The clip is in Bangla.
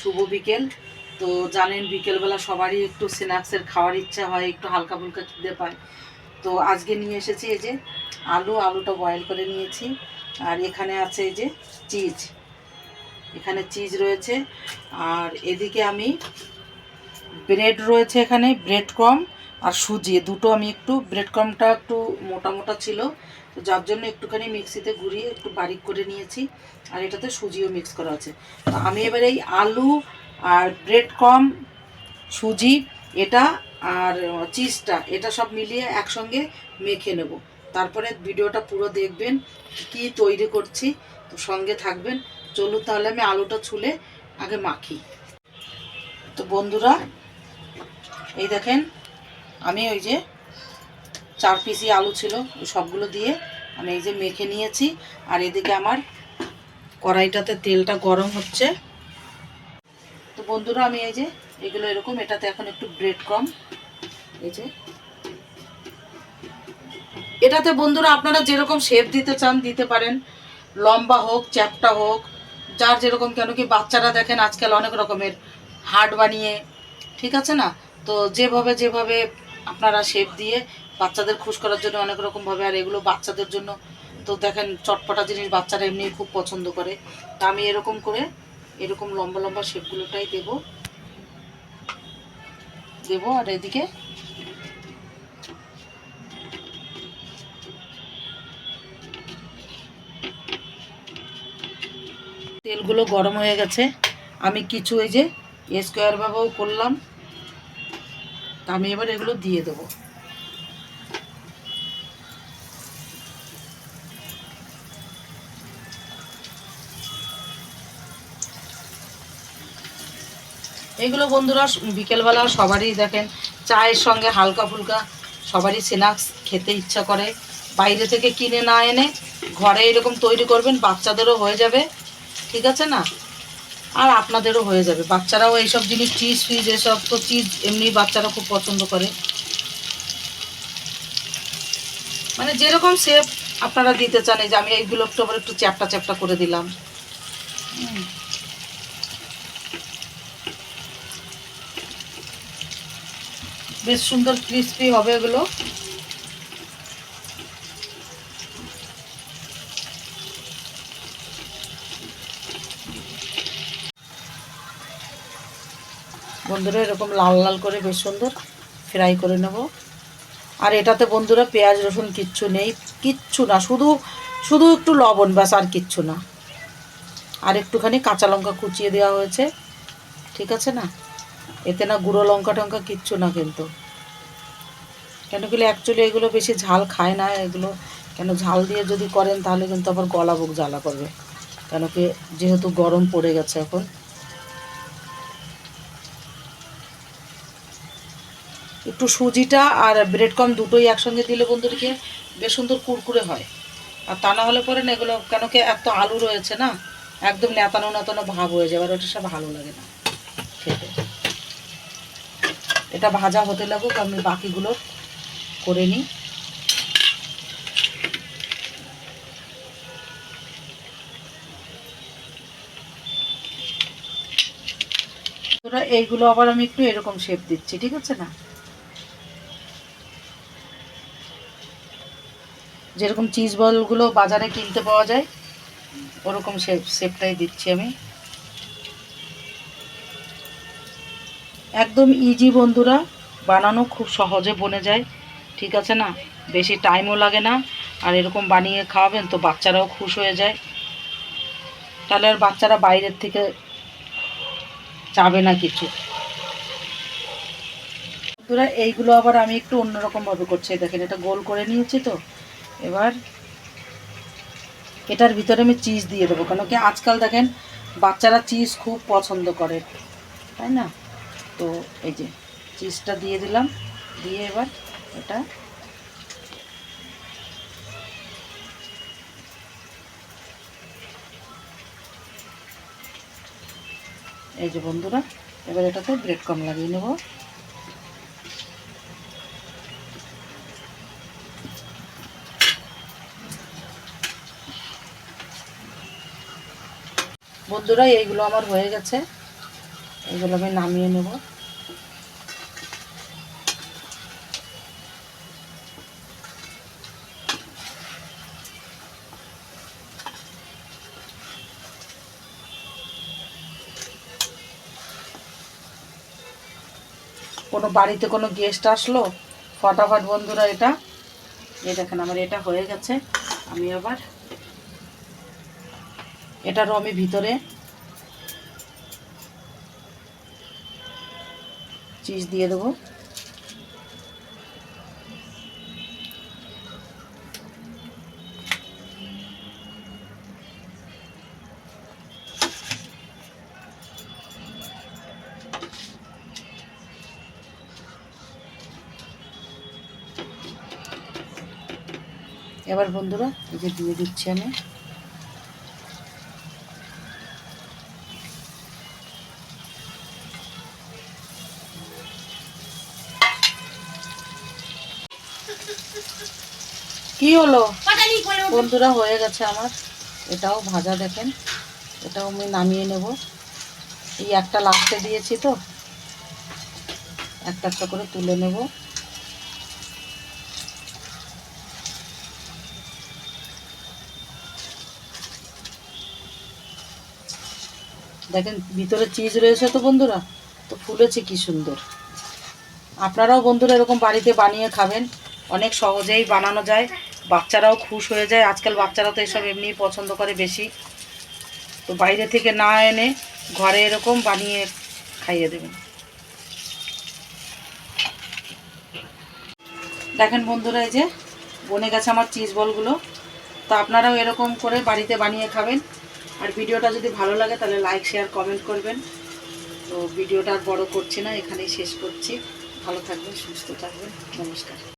শুভ বিকেল। তো জানেন, বিকেলবেলা সবারই একটু স্ন্যাক্সের খাওয়ার ইচ্ছা হয়, একটু হালকা ফুলকা খেতে পায়। তো আজকে নিয়ে এসেছি এই যে আলু, আলুটা বয়েল করে নিয়েছি। আর এখানে আছে এই যে চিজ। এখানে চিজ রয়েছে। আর এদিকে আমি ব্রেড রয়েছে এখানে ব্রেড ক্রম আর সুজি, দুটো আমি একটু ব্রেড ক্রমটা একটু মোটা মোটা ছিল, তো যার জন্য একটুখানি মিক্সিতে ঘুরিয়ে একটু বারিক করে নিয়েছি, আর এটাতে সুজিও মিক্স করা আছে। তো আমি এবার এই আলু আর ব্রেড ক্রম সুজি, এটা আর চিজটা এটা সব মিলিয়ে একসঙ্গে মেখে নেব। তারপরে ভিডিওটা পুরো দেখবেন, কি তৈরি করছি, তো সঙ্গে থাকবেন। চলুন তাহলে আমি আলুটা ছুলে আগে মাখি। তো বন্ধুরা, এই দেখেন আমি ওই যে চার পিসি আলু ছিল ওই সবগুলো দিয়ে আমি এই যে মেখে নিয়েছি। আর এদিকে আমার কড়াইটাতে তেলটা গরম হচ্ছে। তো বন্ধুরা, আমি এই যে এগুলো এরকম, এটাতে এখন একটু ব্রেড কম এই যে। এটাতে বন্ধুরা, আপনারা যেরকম শেপ দিতে চান, দিতে পারেন। লম্বা হোক, চ্যাপটা হোক, যার যেরকম, কেন কি বাচ্চারা দেখেন আজকাল অনেক রকমের হার্ট বানিয়ে, ঠিক আছে না? তো যেভাবে যেভাবে আপনারা শেপ দিয়ে বাচ্চাদের খুশ করার জন্য অনেক রকমভাবে আর এগুলো বাচ্চাদের জন্য। তো দেখেন, চটপটা জিনিস বাচ্চারা এমনি খুব পছন্দ করে। তা আমি এরকম করে, এরকম লম্বা লম্বা শেপগুলোটাই দেব। দেব, আর এদিকে তেলগুলো গরম হয়ে গেছে। আমি কিছু এই যে স্কোয়ার ভাবেও করলাম। তা আমি এবার এগুলো দিয়ে দেবো। এগুলো বন্ধুরা বিকেলবেলা সবারই দেখেন, চায়ের সঙ্গে হালকা ফুলকা সবারই স্ন্যাক্স খেতে ইচ্ছা করে। বাইরে থেকে কিনে না এনে ঘরে এরকম তৈরি করবেন, বাচ্চাদেরও হয়ে যাবে। ঠিক আছে না? আর আপনাদেরও হয়ে যাবে। বাচ্চারাও এইসব জিনিস চিজ ফিজ এসব তো চিজ এমনি বাচ্চারা খুব পছন্দ করে। মানে যেরকম শেপ আপনারা দিতে চান, এই যে আমি এইগুলো একটু আবার একটু চ্যাপটা চ্যাপটা করে দিলাম। বেশ সুন্দর ক্রিস্পি হবে এগুলো। বন্ধুরা, এরকম লাল লাল করে বেশ সুন্দর ফ্রাই করে নেব। আর এটাতে বন্ধুরা পেঁয়াজ, রসুন কিচ্ছু নেই, কিচ্ছু না, শুধু শুধু একটু লবণ ব্যাস আর কিচ্ছু না। আর একটুখানি কাঁচা লঙ্কা কুচিয়ে দেওয়া হয়েছে, ঠিক আছে না? এতে না গুঁড়ো লঙ্কা টঙ্কা কিচ্ছু না কিন্তু। কেন কি অ্যাকচুয়ালি এগুলো বেশি ঝাল খায় না, এগুলো কেন ঝাল দিয়ে যদি করেন তাহলে কিন্তু আবার গলা বুক জ্বালা করবে। কেন কি যেহেতু গরম পড়ে গেছে এখন একটু সুজিটা আর ব্রেড কম দুটোই একসঙ্গে দিলে বন্ধুদেরকে বেশ সুন্দর কুরকুরে হয়। আর তা না হলে পরে না এগুলো কেন কি এত আলু রয়েছে না? একদম নেতানো নেতানো ভাব হয়ে যাবে আর ওটা সব ভালো লাগে না খেতে। এটা ভাজা হতে লাগুক, আমি বাকিগুলো করে নিই। এইগুলো আবার আমি একটু এরকম শেপ দিচ্ছি, ঠিক আছে না? যেরকম চিজ বলগুলো বাজারে কিনতে পাওয়া যায়, ওরকম শেপ শেপটাই দিচ্ছি আমি। একদম ইজি বন্ধুরা, বানানো খুব সহজে বনে যায়, ঠিক আছে না? বেশি টাইমও লাগে না, আর এরকম বানিয়ে খাওয়াবেন তো বাচ্চারাও খুশ হয়ে যায়। তাহলে আর বাচ্চারা বাইরের থেকে চাবে না কিছু। বন্ধুরা, এইগুলো আবার আমি একটু অন্যরকমভাবে করছি, দেখেন এটা গোল করে নিয়েছি তো। এবার এটার ভিতরে আমি চিজ দিয়ে দেবো, কেন কি আজকাল দেখেন বাচ্চারা চিজ খুব পছন্দ করে, তাই না? তো এই যে চিজটা দিয়ে দিলাম, দিয়ে এবার এটা এই যে বন্ধুরা, এবার এটাতে ব্রেড কম লাগিয়ে নেব। বন্ধুরা এইগুলো আমার হয়ে গেছে। এগুলো আমি নামিয়ে নেব। কোনো বাড়িতে কোনো গেস্ট আসলো? ফটাফট বন্ধুরা, এটা। এই দেখেন, আমার এটা হয়ে গেছে। আমি আবার এটারও আমি ভিতরে চিজ দিয়ে দেবো। এবার বন্ধুরা এই যে দিয়ে দিচ্ছি আমি। কি হলো? বন্ধুরা হয়ে গেছে আমার। এটাও ভাজা দেখেন। এটাও আমি নামিয়ে নেব। এই একটা লাস্টে দিয়েছি তো। একটা একটা করে তুলে নেব। দেখেন ভিতরে চিজ রয়েছে তো বন্ধুরা? তো ফুলেছে কি সুন্দর। আপনারাও বন্ধুরা এরকম বাড়িতে বানিয়ে খাবেন। অনেক সহজেই বানানো যায়। বাচ্চারাও খুশ হয়ে যায়। আজকাল বাচ্চারা তো এসব এমনিই পছন্দ করে বেশি। তো বাইরে থেকে না এনে ঘরে এরকম বানিয়ে খাইয়ে দেবেন দেখেন বন্ধুরা, এই যে বনে গেছে আমার চিজ বলগুলো তো আপনারাও এরকম করে বাড়িতে বানিয়ে খাবেন। আর ভিডিওটা যদি ভালো লাগে, তাহলে লাইক শেয়ার কমেন্ট করবেন। তো ভিডিওটা আর বড় করছি না, এখানেই শেষ করছি। ভালো থাকবেন, সুস্থ থাকবেন। নমস্কার।